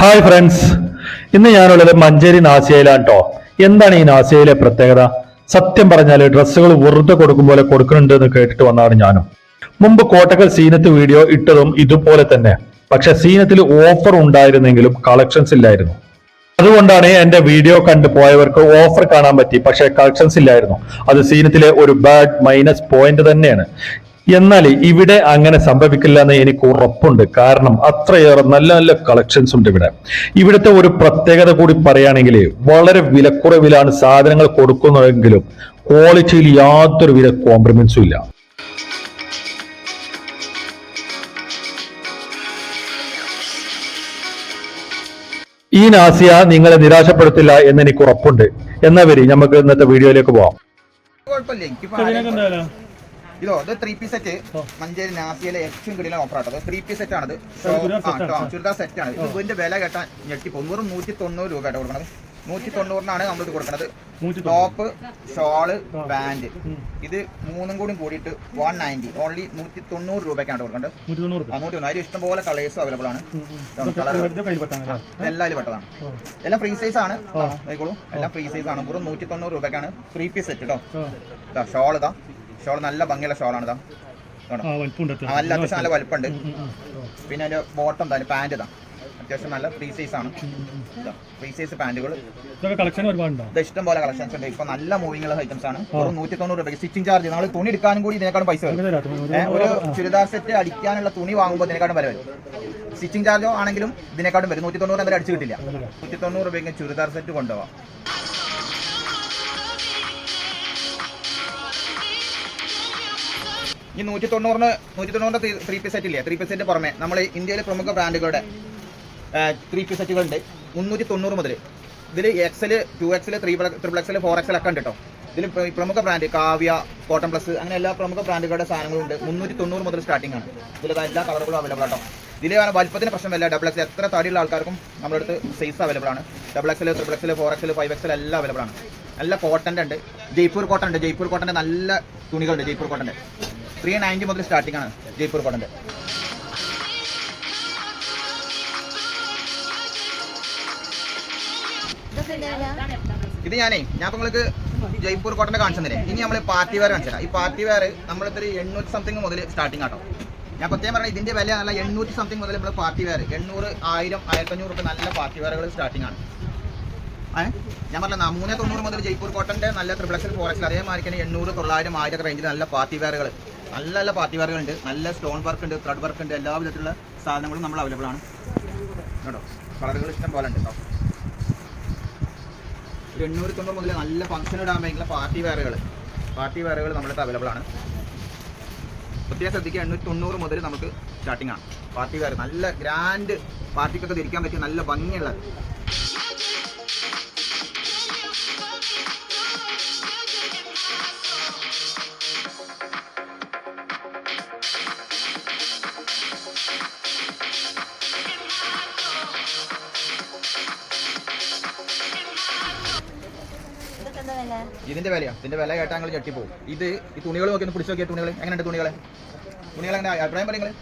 Hi friends ഇന്ന് ഞാനുള്ളത് മഞ്ചേരി നാസിയയിലാണ് കേട്ടോ എന്താണ് ഈ നാസിയയിലെ പ്രത്യേകത? സത്യം പറഞ്ഞാൽ ഡ്രസ്സുകൾ വെറുതെ കൊടുക്കും പോലെ കൊടുക്കുന്നുണ്ട് എന്ന് കേട്ടിട്ട് വന്നതാണ് ഞാനും. മുമ്പ് കോട്ടക്കൽ സീനത്ത് വീഡിയോ ഇട്ടതും ഇതുപോലെ തന്നെ. പക്ഷെ സീനത്തിൽ ഓഫർ ഉണ്ടായിരുന്നെങ്കിലും കളക്ഷൻസ് ഇല്ലായിരുന്നു. അതുകൊണ്ടാണ് എന്റെ വീഡിയോ കണ്ടു പോയവർക്ക് ഓഫർ കാണാൻ പറ്റി. പക്ഷെ കളക്ഷൻസ് ഇല്ലായിരുന്നു. അത് സീനത്തിലെ ഒരു ബാഡ് മൈനസ് പോയിന്റ് തന്നെയാണ്. എന്നാൽ ഇവിടെ അങ്ങനെ സംഭവിക്കില്ല എന്ന് എനിക്ക് ഉറപ്പുണ്ട്. കാരണം അത്രയേറെ നല്ല നല്ല കളക്ഷൻസ് ഉണ്ട് ഇവിടെ. ഇവിടുത്തെ ഒരു പ്രത്യേകത കൂടി പറയുകയാണെങ്കിൽ വളരെ വിലക്കുറവിലാണ് സാധനങ്ങൾ കൊടുക്കുന്നതെങ്കിലും ക്വാളിറ്റിയിൽ യാതൊരു വിധ കോംപ്രമൈസും ഇല്ല. ഈ നാസിയ നിങ്ങളെ നിരാശപ്പെടുത്തില്ല എന്ന് എനിക്ക് ഉറപ്പുണ്ട്. എന്നാ വരി നമുക്ക് ഇന്നത്തെ വീഡിയോയിലേക്ക് പോവാം. കുഴപ്പമില്ല. വില? ഇതോ ഇത് ത്രീ പീസ് സെറ്റ് മഞ്ചേരി നാസിയിലെ ഏറ്റവും കിടില ഓഫർ ആട്ടത് ത്രീ പീസ് സെറ്റ് ആണത്. ചുരിദാർ set ആണ്. ചുരിദാർ സെറ്റ് ആണ്. ഇതിന്റെ വില കേട്ടാ ഞെട്ടിപ്പോ വെറും നൂറ്റി തൊണ്ണൂറ് രൂപ ആയിട്ട് കൊടുക്കണത്. നൂറ്റി തൊണ്ണൂറിനാണ് നമ്മൾ ഇത് കൊടുക്കുന്നത് ടോപ്പ് ഷോൾ. പാന്റ് ഇത് മൂന്നും കൂടി കൂടിയിട്ട് വൺ നയന്റി ഓൺലി നൂറ്റി തൊണ്ണൂറ് രൂപയ്ക്കാണ് കൊടുക്കേണ്ടത് നൂറ്റി തൊണ്ണൂറ് ഇഷ്ടംപോലെ കളേഴ്സ് അവൈലബിൾ ആണ്. എല്ലാവരും പെട്ടതാണ്. എല്ലാം ഫ്രീ സൈസ് ആണ്. ആയിക്കോളൂ എല്ലാം ഫ്രീ സൈസ് ആണ്. വെറും നൂറ്റി തൊണ്ണൂറ് രൂപയ്ക്കാണ് ത്രീ പീസ് സെറ്റ് കേട്ടോ ഷോൾ ഇതാ. ഷോൾ നല്ല ഭംഗിയുള്ള ഷോളാണ് ഇതാ. നല്ല അത്യാവശ്യം നല്ല വലുപ്പുണ്ട്. പിന്നെ അതിന്റെ ബോട്ടം തന്നെ പാന്റ് ഇതാ. അത്യാവശ്യം നല്ല ഫ്രീ സൈസ് ആണ്. ഫ്രീ സൈസ് പാന്റുകൾ ഇഷ്ടം പോലെ കളക്ഷൻസ് ഉണ്ട്. ഇപ്പൊ നല്ല മൂവിംഗ് ഉള്ള ഐറ്റംസ് ആണ്. ഒരു നൂറ്റി തൊണ്ണൂറ് രൂപ സ്റ്റിച്ചിങ് ചാർജ് നമ്മൾ തുണി എടുക്കാനും കൂടി ഇതിനേക്കാളും പൈസ വരും. ഒരു- ചുരിദാർ സെറ്റ് അടിക്കാനുള്ള തുണി വാങ്ങുമ്പോൾ ഇതിനേക്കാളും വില വരും. സ്റ്റിച്ചിങ് ചാർജോ ആണെങ്കിലും ഇതിനേക്കാളും വരും. നൂറ്റി തൊണ്ണൂറ് എന്തായാലും അടിച്ചു കിട്ടില്ല. നൂറ്റി തൊണ്ണൂറ് രൂപയ്ക്ക് ചുരിദാർ സെറ്റ് കൊണ്ടുപോവാം. ഈ നൂറ്റി തൊണ്ണൂറിന് നൂറ്റി തൊണ്ണൂറിന്റെ ത്രീ പീസ് സെറ്റ് ഇല്ലേ? ത്രീ പീസ് സെറ്റ് പുറമെ നമ്മൾ ഇന്ത്യയിലെ പ്രമുഖ ബ്രാൻഡുകളുടെ ത്രീ പീസ് സെറ്റുകളുണ്ട് മുന്നൂറ്റി തൊണ്ണൂറ് മുതൽ ഇതിൽ XL two XL three triple XL four XL ഒക്കെ ഉണ്ട് കേട്ടോ ഇതിൽ പ്രമുഖ ബ്രാൻഡ് കാവ്യ കോട്ടൺ പ്ലസ് അങ്ങനെ എല്ലാ പ്രമുഖ ബ്രാൻഡുകളുടെ സാധനങ്ങളും ഉണ്ട് മുന്നൂറ്റി തൊണ്ണൂറ് മുതൽ സ്റ്റാർട്ടിംഗ് ആണ് ഇതിൽ എല്ലാ കളറുകളും അവൈലബിൾ ആട്ടോ. ഇതിൽ വലിപ്പത്തിന് പ്രശ്നമില്ല ഡബിൾ എക്സ് എത്ര തടിയുള്ള ആൾക്കാർക്കും നമ്മുടെ അടുത്ത് സൈസ് അവൈലബിൾ ആണ്. Double XL triple XL four XL five XL എല്ലാം അവൈലബിൾ ആണ്. നല്ല കോട്ടന്റെ ഉണ്ട്. ജയ്പൂർ കോട്ടൺ ഉണ്ട്. ജയ്പൂർ കോട്ടന്റെ നല്ല തുണികളുണ്ട്. ജയ്പൂർ കോട്ടന്റെ ത്രീ നയന്റി മുതൽ സ്റ്റാർട്ടിംഗ് ആണ് ജയ്പൂർ കോട്ടന്റെ? ഇത് ഞാനേ ഞാൻ നിങ്ങൾക്ക് ജയ്പൂർ കോട്ടന്റെ കാണിച്ചു തന്നെ ഇനി നമ്മൾ പാർട്ടി വെയർ കാണിച്ചു തരാം. ഈ പാർട്ടി വെയർ നമ്മളിത്ര എണ്ണൂറ്റി സംതിങ് മുതൽ സ്റ്റാർട്ടിംഗ് ആട്ടോ. ഞാൻ പ്രത്യേകം പറഞ്ഞാൽ ഇതിന്റെ വില നല്ല എണ്ണൂറ്റി സംതിങ് മുതൽ നമ്മൾ പാർട്ടി വെയർ എണ്ണൂറ് ആയിരം ആയിരത്തഞ്ഞൂറ് റുപ്യ നല്ല പാർട്ടി വെയറുകൾ സ്റ്റാർട്ടിംഗ് ആണ്. ഞാൻ പറഞ്ഞ മൂന്ന് തൊണ്ണൂറ് മുതൽ ജയ്പൂർ കോട്ടന്റെ നല്ല ത്രിപ്ലക്സിൽ ഫോറക്സിൽ അതേമാതിരി തന്നെ എണ്ണൂറ് തൊള്ളായിരം ആയിരം റേഞ്ചിൽ നല്ല പാർട്ടി വെയറുകൾ നല്ല നല്ല പാർട്ടി വർക്ക് ഉണ്ട് നല്ല സ്റ്റോൺ വർക്ക് ഉണ്ട് ത്രെഡ് വർക്ക് ഉണ്ട് എല്ലാ വിധത്തിലുള്ള സാധനങ്ങളും നമ്മൾ അവൈലബിൾ ആണ്. കേട്ടോ കളറുകൾ ഇഷ്ടം പോലെ ഉണ്ട് കേട്ടോ. ഒരു എണ്ണൂറ് തൊണ്ണൂറ് മുതൽ നല്ല ഫംഗ്ഷൻ ഇടാൻ വേണ്ടിയുള്ള പാർട്ടി വെയറുകൾ പാർട്ടി വെയറുകൾ നമ്മുടെ അവൈലബിൾ ആണ്. പ്രത്യേകം ശ്രദ്ധിക്കുക എണ്ണൂറ്റി തൊണ്ണൂറ് മുതൽ നമുക്ക് സ്റ്റാർട്ടിംഗ് ആണ്. പാർട്ടി വെയർ നല്ല ഗ്രാൻഡ് പാർട്ടിക്കൊക്കെ ധരിക്കാൻ പറ്റിയ നല്ല ഭംഗിയുള്ള ഇതിന്റെ വിലയാ? ഇതിന്റെ വില കേട്ടാൽ ഞങ്ങൾ ഞെട്ടിപ്പോകും ഇത് ഈ തുണികൾ നോക്കി ഒന്ന് പിടിച്ചു നോക്കിയ തുണികൾ എങ്ങനെയുണ്ട് തുണികളെ? തുണികൾ എങ്ങനെ അഭിപ്രായം പറയുന്നത്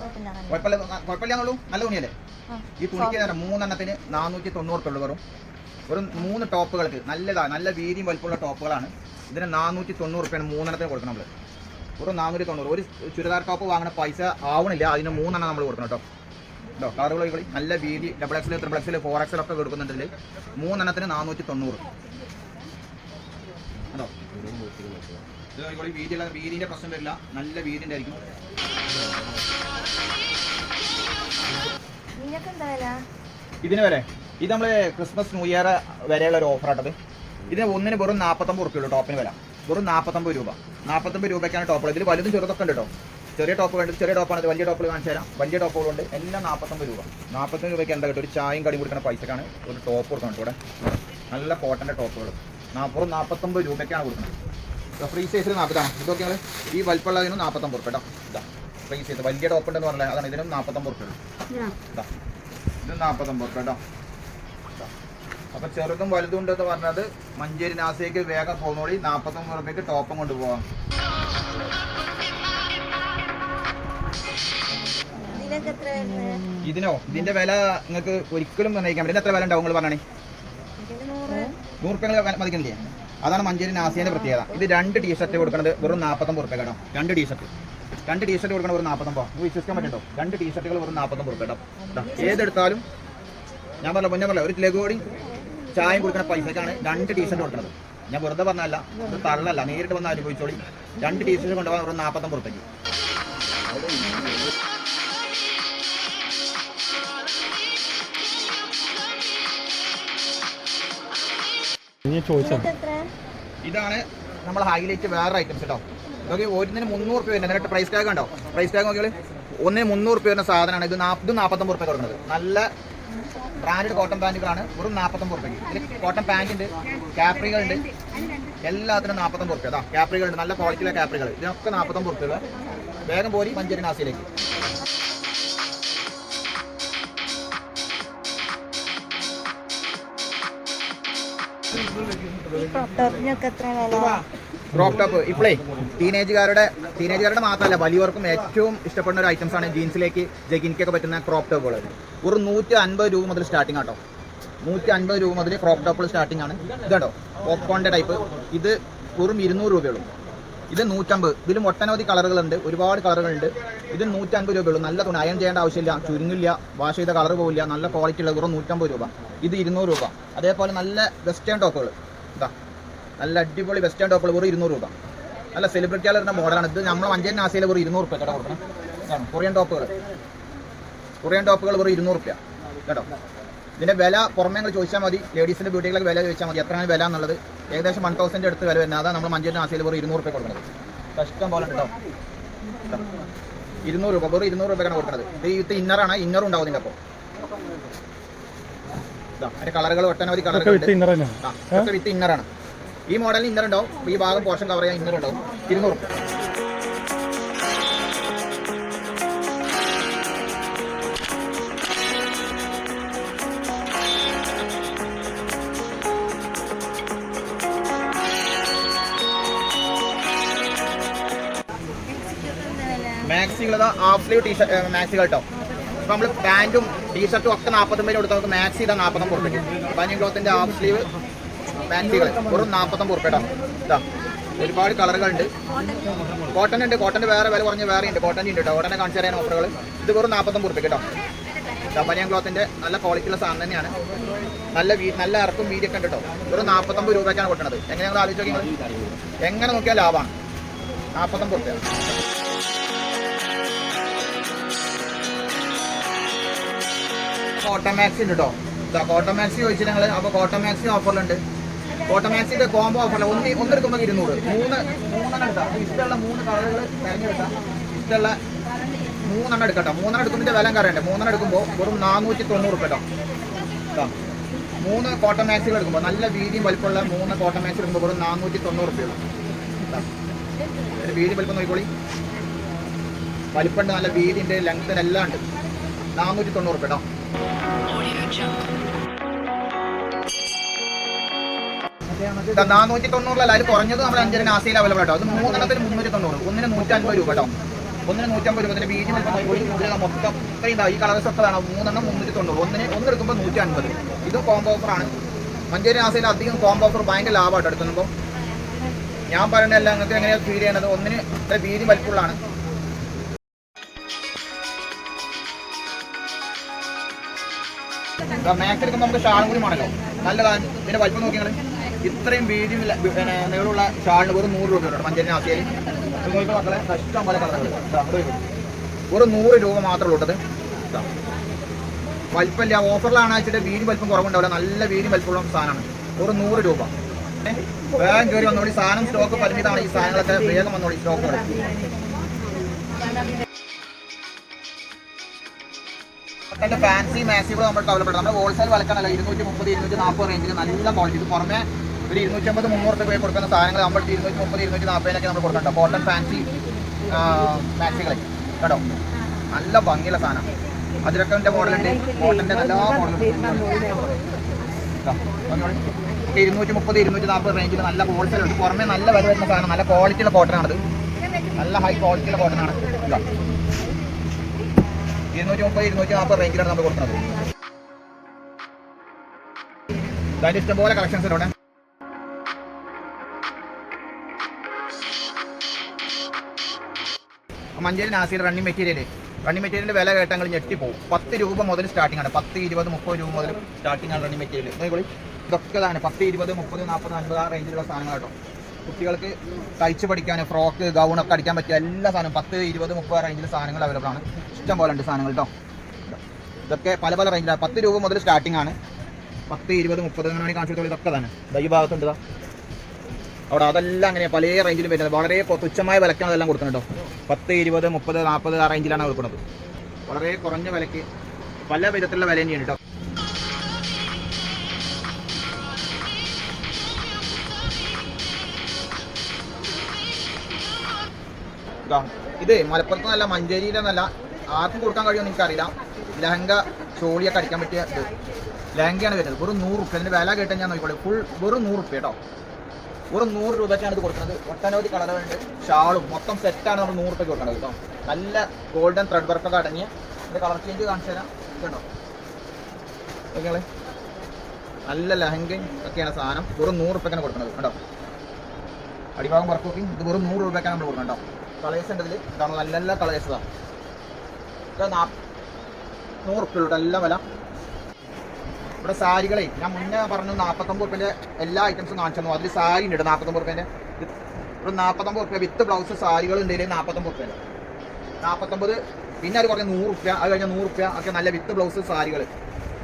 കുഴപ്പമില്ല. കുഴപ്പമില്ല കുഴപ്പമില്ലാന്നുള്ളൂ നല്ല തുണിയല്ലേ? ഈ തുണിക്ക് തന്നെ മൂന്നെണ്ണത്തിന് നാനൂറ്റി തൊണ്ണൂറ് തൊള്ളു വെറും. ഒരു മൂന്ന് ടോപ്പുകൾക്ക് നല്ലതാ നല്ല വീതിയും വലുപ്പമുള്ള ടോപ്പുകളാണ്. ഇതിന് നാനൂറ്റി തൊണ്ണൂറ് റുപ്യാണ് മൂന്നെണ്ണത്തിന് കൊടുക്കണം നമ്മൾ ഒരു നാനൂറ്റി തൊണ്ണൂറ് ഒരു ചുരിദാർ ടോപ്പ് വാങ്ങുന്ന പൈസ ആവണില്ല. അതിന് മൂന്നെണ്ണം നമ്മൾ കൊടുക്കണം കേട്ടോ. കേട്ടോ കളറുകൾ കളി. നല്ല വീതി ഡബിൾ എക്സിൽ ത്രിബിൾ എക്സിൽ ഫോർ എക്സിൽ ഒക്കെ കൊടുക്കുന്നുണ്ട് ഇതിൽ മൂന്നെണ്ണത്തിന് നാനൂറ്റി തൊണ്ണൂറ് കേട്ടോ ഇത് നോക്കിക്കോളി വീതിയുള്ള വീതിന്റെ പ്രശ്നം വരില്ല. നല്ല വീതിന്റെ ആയിരിക്കും. എന്താ വില? ഇതിന് വരെ ഇത് നമ്മൾ ക്രിസ്മസ് ന്യൂ ഇയർ വരെയുള്ള ഒരു ഓഫർ ആട്ടത്. ഇതിന് ഒന്നിന് വെറും നാൽപ്പത്തൊമ്പത് റുപ്യ ഉള്ളൂ ടോപ്പിന് വില. വെറും നാൽപ്പത്തൊമ്പത് രൂപ. നാൽപ്പത്തൊമ്പത് രൂപയ്ക്കാണ് ടോപ്പ് ഇതിൽ വലുതും ചെറുതൊക്കെ ഉണ്ട് കേട്ടോ. ചെറിയ ടോപ്പ് വേണ്ടത് ചെറിയ ടോപ്പാണ് ആണ് വലിയ ടോപ്പുകൾ കാണിച്ചു തരാം. വലിയ ടോപ്പുകളുണ്ട് എല്ലാം നാൽപ്പത്തൊമ്പത് രൂപ. നാൽപ്പത്തൊമ്പത് രൂപയ്ക്ക് എന്താ കിട്ടും ഒരു ചായയും കടി കൊടുക്കുന്ന പൈസക്കാണ് ഒരു ടോപ്പ് കൊടുക്കണം ഇവിടെ. നല്ല കോട്ടന്റെ ടോപ്പുകൾ വെറും നാൽപ്പത്തൊമ്പത് രൂപയ്ക്കാണ് കൊടുക്കുന്നത്. ഫ്രീ സൈസിൽ നാൽപ്പതാണ് ഇതൊക്കെയാണ് ഈ വലിപ്പമുള്ളതിനും നാൽപ്പത്തൊമ്പത് റുപ്യ കേട്ടോ. ഇതാ ഫ്രീ സൈസ് വലിയ ടോപ്പ് ഉണ്ടെന്ന് പറഞ്ഞാൽ അതാണ് ഇതിനും നാൽപ്പത്തൊമ്പത് റുപ്യ ഇതാ. ഇത് നാൽപ്പത്തൊമ്പത് കേട്ടോ. അപ്പം ചെറുതും വലുതും ഉണ്ടെന്ന് പറഞ്ഞത് മഞ്ചേരി നാസേക്ക് വേഗം പോകുന്നോളി നാൽപ്പത്തൊമ്പത് റുപ്യക്ക് ടോപ്പും കൊണ്ടുപോകാം ഇതിന്? ഇതിന്റെ വില നിങ്ങൾക്ക് ഒരിക്കലും നിർണയിക്കാൻ പറ്റില്ല. എത്ര വില ഉണ്ടാവും നിങ്ങൾ പറഞ്ഞേ നൂറ് മതിക്കണില്ലേ? അതാണ് മഞ്ചേരി നാസിയുടെ പ്രത്യേകത. ഇത് രണ്ട് ടീഷർട്ട് കൊടുക്കുന്നത് വെറും നാൽപ്പത്തൊമ്പത് റുപ്യ കേട്ടോ. രണ്ട് ടീഷർട്ട് രണ്ട് ടീഷർട്ട് കൊടുക്കണം വെറും നാൽപ്പത്തൊമ്പത് നമുക്ക് വിശ്വസിക്കാൻ പറ്റുണ്ടോ? രണ്ട് ടീഷർട്ടുകൾ വെറും നാൽപ്പത്തൊമ്പത് റുപ്യ കേട്ടോ. ഏതെടുത്താലും ഞാൻ പറഞ്ഞ മുന്നേ പറഞ്ഞ ഒരു ലഘുവടി ചായം കൊടുക്കുന്ന പൈസക്കാണ് രണ്ട് ടീഷർട്ട് കൊടുക്കുന്നത് ഞാൻ വെറുതെ പറഞ്ഞല്ല ഇത് തള്ളല്ല. നേരിട്ട് വന്ന് അനുഭവിച്ചോളി രണ്ട് ടീഷർട്ട് കൊണ്ടുപോകാൻ വെറും നാൽപ്പത്തൊമ്പത് റുപ്യക്ക് ഞാൻ ഇതാണ് നമ്മൾ ഹൈലൈറ്റ് വേറെ ഐറ്റംസ് കേട്ടോ ഇതൊക്കെ ഒന്നിന് മുന്നൂറ് രൂപ വരുന്നത് എന്നിട്ട് പ്രൈസ് ടാഗ് ഉണ്ടോ? പ്രൈസ് ടാഗ് നോക്കിയാൽ ഒന്നിന് മുന്നൂറ് രൂപ വരുന്ന സാധനമാണ്. ഇത് നാൽപ്പത് ഇത് നാൽപ്പത്തൊമ്പത് റുപ്യ കൊടുക്കുന്നത്. നല്ല ബ്രാൻഡഡ് കോട്ടൺ പാന്റുകളാണ് വെറും നാൽപ്പത്തൊമ്പത് റുപ്യ ഇതിൽ കോട്ടൺ പാന്റ് ഉണ്ട് ക്യാപ്രികൾ ഉണ്ട്. എല്ലാത്തിനും നാൽപ്പത്തൊമ്പത് റുപ്യ അതാ ക്യാപ്രികൾ ഉണ്ട്. നല്ല ക്വാളിറ്റിയിലെ ക്യാപ്രികൾ ഇതിനൊക്കെ നാൽപ്പത്തൊമ്പത് റുപ്യ വേഗം പോരി മഞ്ചേരി നാസിയിലേക്ക്. ക്രോപ്പ് ഇപ്പോഴേ ടീനേജുകാരുടെ ടീനേജുകാരുടെ മാത്രമല്ല വലിയവർക്കും ഏറ്റവും ഇഷ്ടപ്പെടുന്ന ഒരു ഐറ്റംസ് ആണ് ജീൻസിലേക്ക് ജഗിനിക്കൊക്കെ പറ്റുന്ന ക്രോപ്പ് ടോപ്പുകൾ ഒരു നൂറ്റി അൻപത് രൂപ മുതൽ സ്റ്റാർട്ടിംഗ് ആട്ടോ. നൂറ്റി അൻപത് രൂപ മുതൽ ക്രോപ്പ് ടോപ്പുകൾ സ്റ്റാർട്ടിംഗ് ആണ്. ഇതാട്ടോ പോപ്കോണിന്റെ ടൈപ്പ് ഇത് വെറും ഇരുന്നൂറ് രൂപയുള്ളൂ ഇത് നൂറ്റമ്പത്. ഇതിലും ഒട്ടനവധി കളറുകളുണ്ട്. ഒരുപാട് കളറുകളുണ്ട്. ഇത് നൂറ്റമ്പത് രൂപയുള്ളൂ നല്ല തുണി. അയൺ ചെയ്യേണ്ട ആവശ്യമില്ല. ചുരുങ്ങില്ല. വാഷ് ചെയ്ത കളർ പോവില്ല. നല്ല ക്വാളിറ്റി ഉള്ള വെറും നൂറ്റമ്പത് രൂപ. ഇത് ഇരുന്നൂറ് രൂപ. അതേപോലെ നല്ല വെസ്റ്റേൺ ടോപ്പുകൾ ഇതാ. നല്ല അടിപൊളി വെസ്റ്റേൺ ടോപ്പുകൾ വെറും ഇരുന്നൂറ് രൂപ. നല്ല സെലിബ്രിറ്റി ആളുടെ മോഡലാണ് ഇത് നമ്മൾ മഞ്ചേരി നാസിയിൽ വെറും ഇരുന്നൂറ് റുപ്യ കേട്ടോ കൊടുക്കണം. കൊറിയൻ ടോപ്പുകൾ കൊറിയൻ ടോപ്പുകൾ വെറും ഇരുന്നൂറ് റുപ്യ. കേട്ടോ. ഇതിന്റെ വില പുറമേ നിങ്ങൾ ചോദിച്ചാൽ മതി. ലേഡീസിന്റെ ബ്യൂട്ടികളൊക്കെ വില ചോദിച്ചാൽ മതി. എത്രയാണ് വില എന്നുള്ളത്. ഏകദേശം വൺ തൗസൻഡ് അടുത്ത് വില വരുന്നത്. അതാണ് നമ്മൾ മഞ്ചേരി ആസിയിൽ വെറും ഇരുന്നൂറ് രൂപ കൊടുക്കുന്നത്. കഷ്ടം പോലെ കേട്ടോ. ഇരുന്നൂറ് രൂപ വെറും ഇരുന്നൂറ് രൂപയ്ക്കാണ് കൊടുക്കുന്നത്. ഇത് ഇത് ഇന്നറാണ് ഇന്നർ ഉണ്ടാവും ഇതിന്റെ അപ്പോൾ അതിന്റെ കളറുകൾ ഒട്ടനവധി കളറുകൾ വിത്ത് ഇന്നറാണ് ഈ മോഡലിന് ഇന്നർ ഉണ്ടാവും. ഈ ഭാഗം പോർഷൻ കവർ ചെയ്യാൻ ഇന്നർ ഉണ്ടാവും. ഇരുന്നൂറ് മാക്സികളത് half sleeve T shirt maxi കേട്ടോ അപ്പോൾ നമ്മൾ പാന്റും ടീഷർട്ടും ഒക്കെ നാൽപ്പത്തൊമ്പതിന് കൊടുത്താൽ നമുക്ക് മാക്സി ഇതാ നാൽപ്പത്തൊമ്പത് റുപ്യക്ക് ബനിയൻ ക്ലോത്തിന്റെ ഹാഫ് സ്ലീവ് മാക്സികൾ വെറും നാൽപ്പത്തൊമ്പത് റുപ്യ ഇതാ ഒരുപാട് കളറുകളുണ്ട് കോട്ടൺ ഉണ്ട്. കോട്ടന്റെ വേറെ വില കുറഞ്ഞ വേറെ ഉണ്ട്. കോട്ടന്റെ ഉണ്ട് കേട്ടോ കോട്ടന്റെ കാണിച്ചു തരാൻ ഓഫറുകൾ ഇത് വെറും നാൽപ്പത്തൊമ്പത് റുപ്യ കേട്ടോ ബനിയൻ ക്ലോത്തിന്റെ നല്ല ക്വാളിറ്റിയുള്ള സാധനം തന്നെയാണ്. നല്ല വീ നല്ല ഇറക്കും വീതിയൊക്കെ ഉണ്ട് കേട്ടോ വെറും നാൽപ്പത്തൊമ്പത് രൂപയ്ക്കാണ് കൊട്ടണത് എങ്ങനെ നിങ്ങൾ ആലോചിച്ച് നോക്കിയാൽ എങ്ങനെ നോക്കിയാൽ ലാഭമാണ്. നാൽപ്പത്തൊമ്പത് റുപ്യ കോട്ടൺ മാക്സി ഉണ്ട് കേട്ടോ ഇതാ കോട്ടൺ മാക്സി ചോദിച്ചു ഞങ്ങൾ അപ്പോൾ കോട്ടൺ മാക്സി ഓഫറിലുണ്ട് കോട്ടൺ മാക്സിന്റെ കോംബോ ഓഫറില്ല ഒന്ന് ഒന്നെടുക്കുമ്പോൾ ഇരുന്നൂറ്. മൂന്ന് മൂന്നെണ്ണം എടുക്കാം ഇഷ്ടമുള്ള മൂന്ന് കളറുകൾ തിരഞ്ഞെടുക്കാം ഇഷ്ടമുള്ള മൂന്നെണ്ണം എടുക്കട്ടോ. മൂന്നെണ്ണം എടുക്കുന്നതിന്റെ വില കറിയണ്ടേ മൂന്നെണ്ണം എടുക്കുമ്പോൾ വെറും നാനൂറ്റി തൊണ്ണൂറ് കേട്ടോ മൂന്ന് കോട്ടൺ മാക്സികൾ എടുക്കുമ്പോൾ നല്ല വീതിയും വലിപ്പമുള്ള മൂന്ന് കോട്ടൺ മാക്സി എടുക്കുമ്പോൾ വെറും നാനൂറ്റി തൊണ്ണൂറ് രൂപ വീതി വലിപ്പം നോക്കിക്കോളി. വലിപ്പമുണ്ട് നല്ല വീതിന്റെ ലെങ്ത്തിനെല്ലാം ഉണ്ട്. നാനൂറ്റി തൊണ്ണൂറ് കേട്ടോ നാനൂറ്റി തൊണ്ണൂറിലല്ല അതിൽ കുറഞ്ഞത് നമ്മൾ അഞ്ചര നാസിയിൽ അവൈലബിൾ കേട്ടോ അത് മൂന്നെണ്ണത്തിന് മുന്നൂറ്റി തൊണ്ണൂറ് ഒന്നിന് നൂറ്റൻപത് രൂപ കേട്ടോ ഒന്നിന് നൂറ്റമ്പത് രൂപ. അതിന്റെ ബീജ് ഒരു മൊത്തം ഇത്രയും ഈ കളർ ഒക്കെ വേണം. മൂന്നെണ്ണം മുന്നൂറ്റി തൊണ്ണൂറ് ഒന്നിന് ഒന്ന് എടുക്കുമ്പോൾ നൂറ്റി അൻപത് ഇതും കോംബോ ഓഫറാണ് മഞ്ചേരി നാസിയിൽ അധികം കോംബോ ഓഫർ ഭയങ്കര ലാഭമായിട്ട് എടുക്കുമ്പോൾ ഞാൻ പറയുന്നതല്ല നിങ്ങൾക്ക് എങ്ങനെയാണ് ഫീൽ ചെയ്യണത് ഒന്നിന് ഇത്ര ബീജ് വലിപ്പമുള്ളതാണ്. മാക്സ് എടുക്കുമ്പോൾ നമുക്ക് ഷാളും കൂടി വേണമല്ലോ നല്ലതാണ് ഇതിന്റെ വലിപ്പം നോക്കി നിങ്ങൾ ഇത്രയും വീതി നീളമുള്ള ഷാളിന് വെറും നൂറ് രൂപ ഉണ്ട് മഞ്ചേരി ആസിയയിൽ മക്കളെ ഇഷ്ടം പോലെ കളറുകൾ ഒരു നൂറ് രൂപ മാത്രമേ ഉള്ളത്. വലിപ്പമില്ല. ഓഫറിലാണ് വെച്ചിട്ട് വീതി വലിപ്പം കുറവുണ്ടാവില്ല. നല്ല വീതി വലിപ്പമുള്ള സാധനമാണ്. ഒരു നൂറ് രൂപ? വേഗം കയറി വന്നോളി. സാധനം സ്റ്റോക്ക് പരിമിതമാണ് ഈ സാധനങ്ങളൊക്കെ. വേഗം വന്നോളി സ്റ്റോക്കുകൾ അതിന്റെ ഫാൻസി മാസീവ് നമ്മൾ ഡെവലപ്പ് നമ്മൾ ഹോൾസെയിൽ വിലക്കാണല്ലോ ഇരുന്നൂറ്റി മുപ്പത് ഇരുന്നൂറ്റി നാൽപ്പത് റേഞ്ചിൽ നല്ല ക്വാളിറ്റി ഇത് പുറമെ ഒരു ഇരുന്നൂറ്റി അമ്പത് മുന്നൂറ് രൂപ കൊടുക്കുന്ന സാധനങ്ങൾ നമ്മൾ ഇരുന്നൂറ്റി മുപ്പത് ഇരുന്നൂറ്റി നാൽപ്പതിനൊക്കെ നമ്മൾ കൊടുക്കുന്നുണ്ട് കോട്ടൺ ഫാൻസി മാസികൾ കേട്ടോ? നല്ല ഭംഗിയുള്ള സാധനം. അതിലൊക്കെ മോഡലുണ്ട് കോട്ടന്റെ നല്ല മോഡലുണ്ട് ഇരുന്നൂറ്റി മുപ്പത് ഇരുന്നൂറ്റി നാൽപ്പത് റേഞ്ചിൽ നല്ല ഹോൾസെയിൽ ഉണ്ട്. പുറമെ നല്ല വില വരുന്ന സാധനം നല്ല ക്വാളിറ്റിയുള്ള കോട്ടൺ ആണത്. നല്ല ഹൈ ക്വാളിറ്റിയുള്ള കോട്ടൺ ആണ്. ഇതാ. ഇരുന്നൂറ്റി മുപ്പത് ഇരുന്നൂറ്റി നാൽപ്പത് റേഞ്ചിലാണ് നമ്മൾ കൊടുക്കുന്നത്. അതിന്റെ ഇഷ്ടംപോലെ കളക്ഷൻസ് ഇവിടെ. മഞ്ചേരി നാസിയുടെ റണ്ണിങ് മെറ്റീരിയൽ റണ്ണിങ് മെറ്റീരിയലിന്റെ വില കേട്ടങ്ങൾ പോകും പത്ത് രൂപ മുതൽ സ്റ്റാർട്ടിംഗ് ആണ്. പത്ത് ഇരുപത് മുപ്പത് രൂപ മുതൽ സ്റ്റാർട്ടിംഗ് ആണ് റണ്ണിങ് മെറ്റീരിയൽ ഇതൊക്കെ ഇതാണ് പത്ത് ഇരുപത് മുപ്പത് നാൽപ്പത് അൻപത് ആ റേഞ്ചിലുള്ള സാധനങ്ങൾ കേട്ടോ. കുട്ടികൾക്ക് തയ്ച്ച് പഠിക്കാൻ ഫ്രോക്ക് ഗൗൺ ഒക്കെ അടിക്കാൻ പറ്റിയ എല്ലാ സാധനവും പത്ത് ഇരുപത് മുപ്പത് റേഞ്ചിൽ സാധനങ്ങൾ അവൈലബിൾ ആണ്. ഇഷ്ടം പോലെ ഉണ്ട് സാധനങ്ങൾ കേട്ടോ ഇതൊക്കെ പല പല റേഞ്ചിലാണ് പത്ത് രൂപ മുതൽ സ്റ്റാർട്ടിംഗ് ആണ്. പത്ത് ഇരുപത് മുപ്പത് അങ്ങനെ കാണിച്ചു കൊടുത്തോളൂ. ഇതൊക്കെ തന്നെ. ഈ ഭാഗത്തുണ്ട്. അവിടെ അതെല്ലാം അങ്ങനെ പല റേഞ്ചിലും വരുന്നത്. വളരെ തുച്ഛമായ വിലക്കാണ് അതെല്ലാം കൊടുക്കുന്നത് കേട്ടോ പത്ത് ഇരുപത് മുപ്പത് നാൽപ്പത് ആ റേഞ്ചിലാണ് കൊടുക്കുന്നത്. വളരെ കുറഞ്ഞ വിലക്ക് പല വിധത്തിലുള്ള വിലയും കേട്ടോ ഇതാ, മലപ്പുറത്ത് നല്ല മഞ്ചേരിയിലെ നല്ല ആർക്കും കൊടുക്കാൻ കഴിയുമെന്ന് എനിക്കറിയില്ല. ലഹങ്ക ചോളിയൊക്കെ അടിക്കാൻ പറ്റിയ ഇത്. ലഹങ്കയാണ് വരുന്നത്. വെറും നൂറ് റുപ്യ. അതിന്റെ വില കേട്ടാൽ ഞാൻ നോക്കിക്കോളൂ. ഫുൾ വെറും നൂറ് റുപ്യ കേട്ടോ. വെറും നൂറ് രൂപയ്ക്കാണ് ഇത് കൊടുക്കുന്നത്. ഒട്ടനവധി കളറുകളുണ്ട് ഷാളും. മൊത്തം സെറ്റാണ് നമ്മൾ നൂറ് രൂപയ്ക്ക് കൊടുക്കുന്നത് കേട്ടോ. നല്ല ഗോൾഡൻ ത്രെഡ് വർക്കൊക്കെ അടങ്ങിയ കളർ ചേഞ്ച് കാണിച്ചു തരാം. കേട്ടോ ഓക്കെ നല്ല ലഹങ്കയും ഒക്കെയാണ് സാധനം. വെറും നൂറ് റുപ്യക്കാണ് കൊടുക്കുന്നത് കേട്ടോ. അടിഭാഗം വർക്ക് നോക്കി ഇത് വെറും നൂറ് രൂപയ്ക്കാണ് നമ്മൾ കൊടുക്കുന്നത് കേട്ടോ. കളേഴ്സ് ഉണ്ട് ഇതിൽ ഇതാണ് നല്ല നല്ല കളേഴ്സ് ഇതാണ് ഇത് നാ നൂറ് റുപ്യ നല്ല വില. ഇവിടെ സാരികളെ ഞാൻ മുന്നേ പറഞ്ഞു നാൽപ്പത്തൊമ്പത് റുപ്യന്റെ എല്ലാ ഐറ്റംസും കാണിച്ചു തന്നു. അതിൽ സാരി ഉണ്ട് നാൽപ്പത്തൊമ്പത് റുപ്യന്റെ ഒരു നാൽപ്പത്തൊമ്പത് റുപ്യ വിത്ത് ബ്ലൗസ് സാരികൾ ഉണ്ടെങ്കിൽ നാൽപ്പത്തൊമ്പത് റുപ്യ നാൽപ്പത്തൊമ്പത് പിന്നെ അത് പറഞ്ഞ നൂറ് റുപ്യ അത് കഴിഞ്ഞാൽ നൂറ് റുപ്യ ഒക്കെ നല്ല വിത്ത് ബ്ലൗസ് സാരികൾ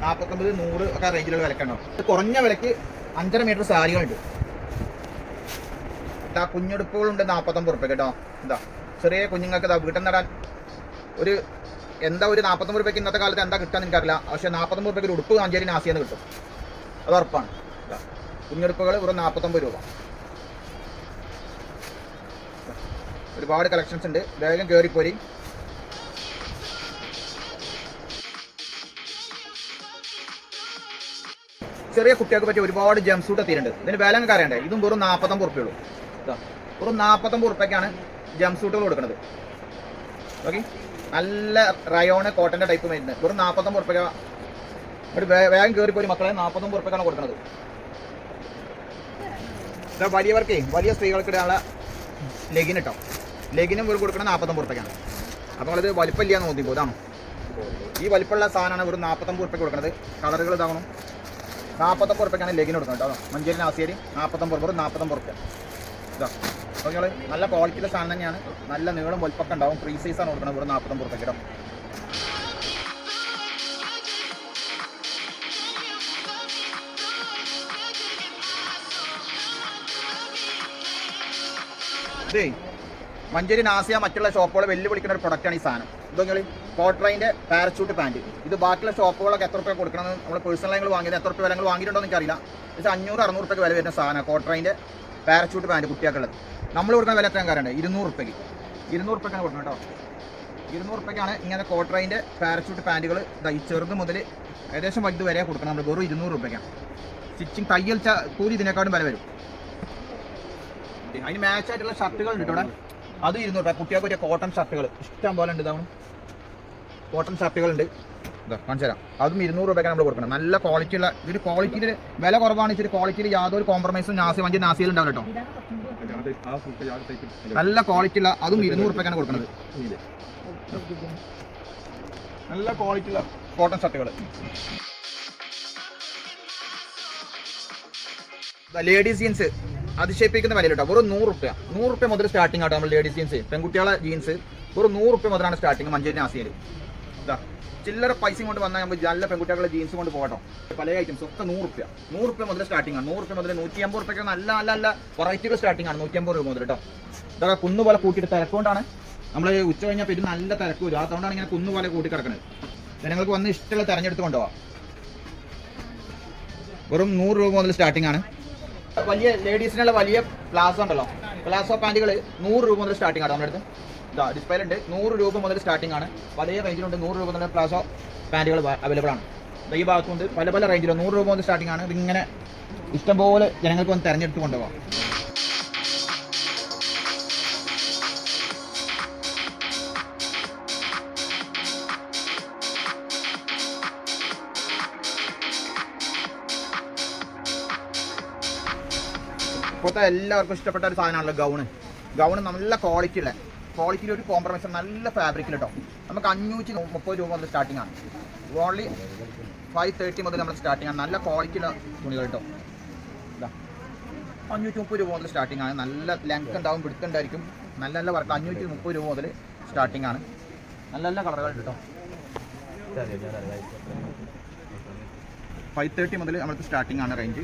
നാൽപ്പത്തൊമ്പത് നൂറ് ഒക്കെ റേഞ്ചിലുള്ള വിലക്കുണ്ടാവും കുറഞ്ഞ വിലക്ക് അഞ്ചര മീറ്റർ സാരികളുണ്ട്. ഇതാ കുഞ്ഞുടുപ്പുകളുണ്ട് നാൽപ്പത്തൊമ്പത് റുപ്യ കേട്ടോ. ഇതാ ചെറിയ കുഞ്ഞുങ്ങൾക്ക് ഇതാ വീട്ടിൽ നടാൻ ഒരു എന്താ ഒരു നാൽപ്പത്തൊമ്പത് റുപ്യക്ക് ഇന്നത്തെ കാലത്ത് എന്താ കിട്ടാൻ എനിക്കറിയില്ല. പക്ഷേ നാൽപ്പത്തൊമ്പത് റുപ്യക്ക് ഒരു ഉടുപ്പ് കാഞ്ചേരി നാസിയെന്ന് കിട്ടും. അത് ഉറപ്പാണ്. കുഞ്ഞുടുപ്പുകൾ വെറും നാൽപ്പത്തൊമ്പത് രൂപ. ഒരുപാട് കളക്ഷൻസ് ഉണ്ട്. വേഗം കയറിപ്പോരി ചെറിയ കുട്ടികൾക്ക് പറ്റിയ ഒരുപാട് ജംപ് സൂട്ട് എത്തിയിട്ടുണ്ട്. ഇതിന് വില അറിയണ്ടേ? ഇതും വെറും നാൽപ്പത്തൊമ്പത് റുപ്യുള്ളൂ വെറും നാൽപ്പത്തൊമ്പത് റുപ്യക്കാണ് ജംപ് സൂട്ടുകൾ കൊടുക്കുന്നത് ഓക്കെ നല്ല റയോണ് കോട്ടന്റെ ടൈപ്പ് വരുന്നത്. ഒരു നാൽപ്പത്തൊമ്പത് റുപ്യ ഒരു വേഗം കയറി പോയി മക്കളെ. നാൽപ്പത്തൊമ്പത് റുപ്യക്കാണ് കൊടുക്കുന്നത് ഇതാ വലിയവർക്ക് വലിയ സ്ത്രീകൾക്ക് ഇടാനുള്ള ലെഗിൻ ഇട്ടോ. ലെഗിനും ഒരു കൊടുക്കുന്നത് നാൽപ്പത്തൊമ്പത് റുപ്യക്കാണ് അപ്പോൾ നമ്മളത് വലിപ്പമില്ലാന്ന് നോക്കിപ്പോ ഇതാണോ? ഈ വലിപ്പമുള്ള സാധനമാണ് ഒരു നാൽപ്പത്തൊമ്പത് റുപ്യ കൊടുക്കുന്നത് കളറുകൾ ഇതാവണം. നാൽപ്പത്തൊമ്പത് റുപ്യക്കാണ് ലെഗിൻ കൊടുക്കുന്നത് കേട്ടോ. മഞ്ചേരി നാസിയേരി നാൽപ്പത്തൊമ്പത് വെറും നാൽപ്പത്തൊമ്പത് റുപ്യ ഇതാ. ഓക്കെ നല്ല ക്വാളിറ്റിയുടെ സാധനം തന്നെയാണ്. നല്ല നീളം വലുപ്പൊക്കെ ഉണ്ടാവും. ഫ്രീ സൈസാണ് കൊടുക്കുന്നത് ഇവിടെ നാൽപ്പത്തൊമ്പത് റുപ്യ കേട്ടോ. ഇതേ മഞ്ചേരി നാസിയ മറ്റുള്ള ഷോപ്പുകൾ വെല്ലുവിളിക്കുന്ന ഒരു പ്രൊഡക്റ്റാണ് ഈ സാധനം. ഇതൊക്കെ കോട്രൈന്റെ പാരച്ചൂട്ട് പാന്റ് ഇത് ബാക്കിയുള്ള ഷോപ്പുകളൊക്കെ എത്ര രൂപ കൊടുക്കണം? നമ്മൾ പേഴ്സണലായി വാങ്ങിയത് എത്ര രൂപ വിലങ്ങൾ വാങ്ങിയിട്ടുണ്ടോ എനിക്കറിയില്ല. പക്ഷേ അഞ്ഞൂറ് അറുന്നൂറ് രൂപയ്ക്ക് വില വരുന്ന സാധനമാണ് കോട്രൈന്റെ പാരച്ചൂട്ട് പാന്റ് കുട്ടികൾക്കുള്ളത്. നമ്മൾ കൊടുക്കുന്ന വില എത്രയും കാര്യമുണ്ട് ഇരുന്നൂറ് രൂപയ്ക്ക് ഇരുന്നൂറ് രൂപയ്ക്കാണ് കൊടുക്കുന്നത് കേട്ടോ. ഇരുന്നൂറ് രൂപയ്ക്കാണ് ഇങ്ങനെ കോട്ടറൈന്റെ പാരച്ചൂട്ട് പാന്റുകൾ ഈ ചെറുത് മുതൽ ഏകദേശം വലുത് വരെ കൊടുക്കണം നമ്മൾ വെറും ഇരുന്നൂറ് റുപ്യക്കാണ് സ്റ്റിച്ചിങ് തയ്യൽ കൂലി ഇതിനേക്കാളും വില വരും. അതിന് മാച്ച് ആയിട്ടുള്ള ഷർട്ടുകൾ ഉണ്ട് ഇവിടെ. അത് ഇരുന്നൂറ് രൂപ കുട്ടികൾക്ക് ഒരു കോട്ടൺ ഷർട്ടുകൾ ഇഷ്ടം പോലെ ഉണ്ട് ഇതാണ് കോട്ടൺ ഇതാ കാണിച്ചു അതും ഇരുന്നൂറ് രൂപയ്ക്ക് നമ്മൾ കൊടുക്കണം നല്ല ക്വാളിറ്റി ഉള്ള ഇതൊരു ക്വാളിറ്റിയിൽ വില കുറവാണ് ഇച്ചിരി ക്വാളിറ്റിയിൽ യാതൊരു കോംപ്രമൈസും നാസി വഞ്ചി നാസിയിൽ ഉണ്ടാവില്ല കേട്ടോ. നല്ല ക്വാളിറ്റി ഉള്ള അതും ഇരുന്നൂറ് രൂപയ്ക്കാണ് കൊടുക്കുന്നത്. നല്ല ക്വാളിറ്റി ഉള്ള കോട്ടൺ ഷർട്ടുകൾ ലേഡീസ് ജീൻസ് അതിശയിപ്പിക്കുന്ന വില കേട്ടോ. വെറും നൂറ് റുപ്യ നൂറ് റുപ്യ മുതൽ സ്റ്റാർട്ടിംഗ് ആട്ടോ നമ്മൾ ലേഡീസ് ജീൻസ് പെൺകുട്ടികളെ ജീൻസ് വെറും നൂറ് റുപ്യ മുതലാണ് സ്റ്റാർട്ടിങ് മഞ്ചേരി നാസിയിൽ ഇതാ ചില്ലറ പൈസ കൊണ്ട് വന്നാൽ നമ്മൾ നല്ല പെൺകുട്ടികളുടെ ജീൻസ് കൊണ്ട് പോകട്ടോ. പല ഐറ്റംസ് ഒക്കെ നൂറ് റുപ്യ. നൂറ് റുപ്യ മുതൽ സ്റ്റാർട്ടിംഗ് ആണ്. നൂറ് റുപ്യ മുതൽ നൂറ്റി അമ്പത് റുപ്യൊക്കെ നല്ല നല്ല നല്ല വെറൈറ്റികൾ സ്റ്റാർട്ടിംഗ് ആണ്. നൂറ്റി അമ്പത് രൂപ മുതൽ കേട്ടോ ഇതൊക്കെ കുന്നു പോലെ കൂട്ടിയിട്ട് തിരക്കൊണ്ടാണ് നമ്മൾ ഉച്ച കഴിഞ്ഞാൽ പിന്നെ നല്ല തിരക്ക് വരും. അതുകൊണ്ടാണ് ഇങ്ങനെ കുന്നു പോലെ കൂട്ടി കിടക്കുന്നത് ജനങ്ങൾക്ക് വന്ന് ഇഷ്ടമുള്ള തിരഞ്ഞെടുത്ത് കൊണ്ടുപോകാം വെറും നൂറ് രൂപ മുതൽ സ്റ്റാർട്ടിംഗ് ആണ്. വലിയ ലേഡീസിനുള്ള വലിയ പ്ലാസോ ഉണ്ടല്ലോ. പ്ലാസോ പാന്റുകൾ നൂറ് രൂപ മുതൽ സ്റ്റാർട്ടിംഗ് ആണ്. നമ്മുടെ അടുത്ത്. ഡിസ്പ്ലേ ഉണ്ട് നൂറ് രൂപ മുതൽ സ്റ്റാർട്ടിംഗ് ആണ്. പല റേഞ്ചിലുണ്ട് നൂറ് രൂപ മുതൽ പ്ലാസോ പാന്റുകൾ അവൈലബിൾ ആണ്. ഈ ഭാഗത്തുണ്ട്. പല പല റേഞ്ചിലും നൂറ് രൂപ മുതൽ സ്റ്റാർട്ടിംഗ് ആണ്. ഇങ്ങനെ ഇഷ്ടംപോലെ ജനങ്ങൾക്ക് ഒന്ന് തിരഞ്ഞെടുത്ത് കൊണ്ടുപോകാം ഇപ്പോഴത്തെ എല്ലാവർക്കും ഇഷ്ടപ്പെട്ട ഒരു സാധനമാണല്ലോ ഗൗണ്. ഗൗണ് നല്ല ക്വാളിറ്റി ഉള്ള ക്വാളിറ്റിയിൽ ഒരു കോംപ്രമൈസ് നല്ല ഫാബ്രിക്കിൽ കേട്ടോ നമുക്ക് അഞ്ഞൂറ്റി മുപ്പത് രൂപ മുതൽ സ്റ്റാർട്ടിംഗ് ആണ്. ഓൺലി ഫൈവ് തേർട്ടി മുതൽ നമ്മൾ സ്റ്റാർട്ടിംഗ് ആണ്. നല്ല ക്വാളിറ്റിയുള്ള തുണികൾ കേട്ടോ അഞ്ഞൂറ്റി മുപ്പത് രൂപ മുതൽ സ്റ്റാർട്ടിംഗ് ആണ്. നല്ല ലെങ്ത് ഉണ്ടാവും പിടുത്തുണ്ടായിരിക്കും നല്ല നല്ല വർക്ക് അഞ്ഞൂറ്റി മുപ്പത് രൂപ മുതൽ സ്റ്റാർട്ടിംഗ് ആണ്. നല്ല നല്ല കളറുകൾ കേട്ടോ ഫൈവ് തേർട്ടി മുതൽ നമ്മൾക്ക് സ്റ്റാർട്ടിംഗ് ആണ് റേഞ്ച്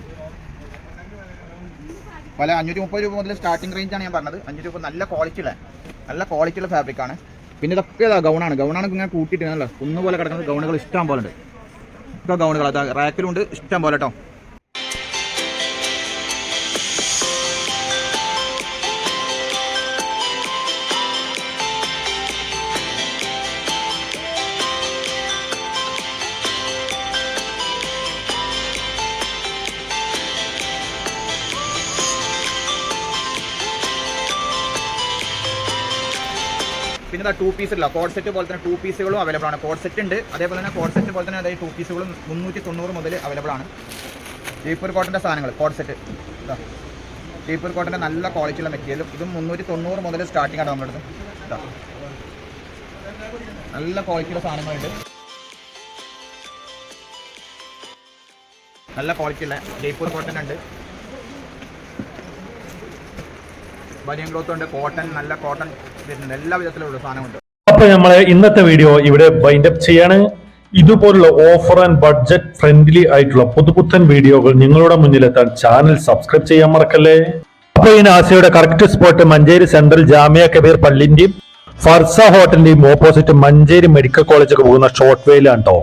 പല അഞ്ഞൂറ്റി മുപ്പത് രൂപ മുതൽ സ്റ്റാർട്ടിംഗ് ആണ് ഞാൻ പറഞ്ഞത്. അഞ്ഞൂറ്റി രൂപ നല്ല ക്വാളിറ്റി ഉള്ള നല്ല ക്വാളിറ്റി ഉള്ള ഫാബ്രിക് ആണ്. പിന്നെ ഇതൊക്കെ ഇതാ ഗൗണാണ് ഗൗണാണ് ഇങ്ങനെ കൂട്ടിയിട്ടാണല്ലോ കുന്നുപോലെ കിടക്കുന്ന ഗൗണുകൾ ഇഷ്ടം പോലെ ഉണ്ട്. ഇപ്പൊ ഗൗണുകൾ അതാ റാക്കിലുണ്ട് ഇഷ്ടം പോലെ കേട്ടോ ടു പീസ് ഇല്ല. കോഡ് സെറ്റ് പോലെ തന്നെ ടു പീസുകളും അവൈലബിൾ ആണ്. കോഡ് സെറ്റ് ഉണ്ട്. അതേപോലെ തന്നെ കോഡ് സെറ്റ് പോലെ തന്നെ അതായത് ടു പീസുകളും മുന്നൂറ്റി തൊണ്ണൂറ് മുതൽ അവൈലബിൾ ആണ്. ജയ്പൂർ കോട്ടന്റെ സാധനങ്ങൾ കോഡ് സെറ്റ് ഇതാ ജയ്പൂർ കോട്ടന്റെ നല്ല ക്വാളിറ്റിയുള്ള മെറ്റീരിയലും ഇതും മുന്നൂറ്റി തൊണ്ണൂറ് മുതൽ സ്റ്റാർട്ടിംഗ് ആണ് ഇതാ നല്ല ക്വാളിറ്റിയുള്ള സാധനങ്ങളുണ്ട്. നല്ല ക്വാളിറ്റിയുള്ള ജയ്പൂർ കോട്ടൺ ഉണ്ട്. ബനിയൻ ക്ലോത്ത് ഉണ്ട്. കോട്ടൺ നല്ല കോട്ടൺ വരുന്നുണ്ട്. എല്ലാ വിധത്തിലുള്ള സാധനമുണ്ട് അപ്പൊ നമ്മളെ ഇന്നത്തെ വീഡിയോ ഇവിടെ ബൈൻഡപ്പ് ചെയ്യാണ്. ഇതുപോലുള്ള ഓഫർ ആൻഡ് ബഡ്ജറ്റ് ഫ്രണ്ട്ലി ആയിട്ടുള്ള പുതുപുത്തൻ വീഡിയോകൾ നിങ്ങളുടെ മുന്നിലെത്താൻ ചാനൽ സബ്സ്ക്രൈബ് ചെയ്യാൻ മറക്കല്ലേ? അപ്പൊ ഈ നാസയുടെ കറക്റ്റ് സ്പോട്ട് മഞ്ചേരി സെൻട്രൽ ജാമ്യ കബീർ പള്ളിന്റെയും ഫർസ ഹോട്ടലിന്റെയും ഓപ്പോസിറ്റ് മഞ്ചേരി മെഡിക്കൽ കോളേജൊക്കെ പോകുന്ന ഷോർട്ട് വേയിലാണ് കേട്ടോ